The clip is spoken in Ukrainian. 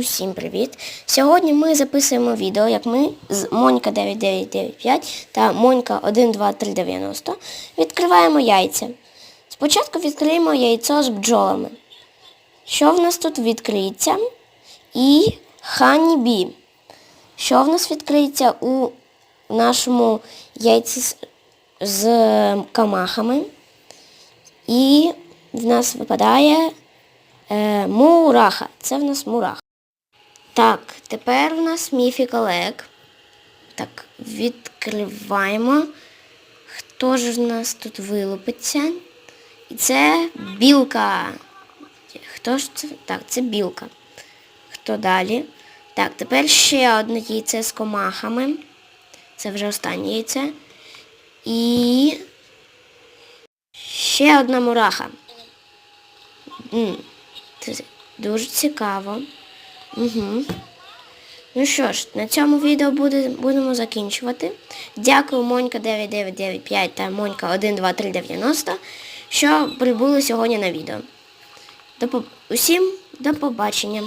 Усім привіт! Сьогодні ми записуємо відео, як ми з Монька 9995 та Монька 12390 відкриваємо яйця. Спочатку відкриємо яйцо з бджолами. Що в нас тут відкриється? І Хані Бі. Що в нас відкриється у нашому яйці з, з камахами? І в нас випадає е, мураха. Це в нас мураха. Так, тепер у нас міфіка лек. Так, відкриваємо. Хто ж в нас тут вилупиться? І це білка. Хто ж це? Так, це білка. Хто далі? Так, тепер ще одне яйце з комахами. Це вже останнє яйце. І ще одна мураха. Це дуже цікаво. Угу. Ну що ж, на цьому відео буде, будемо закінчувати. Дякую Монька 9995 та Монька 12390, що прибули сьогодні на відео. До, усім до побачення.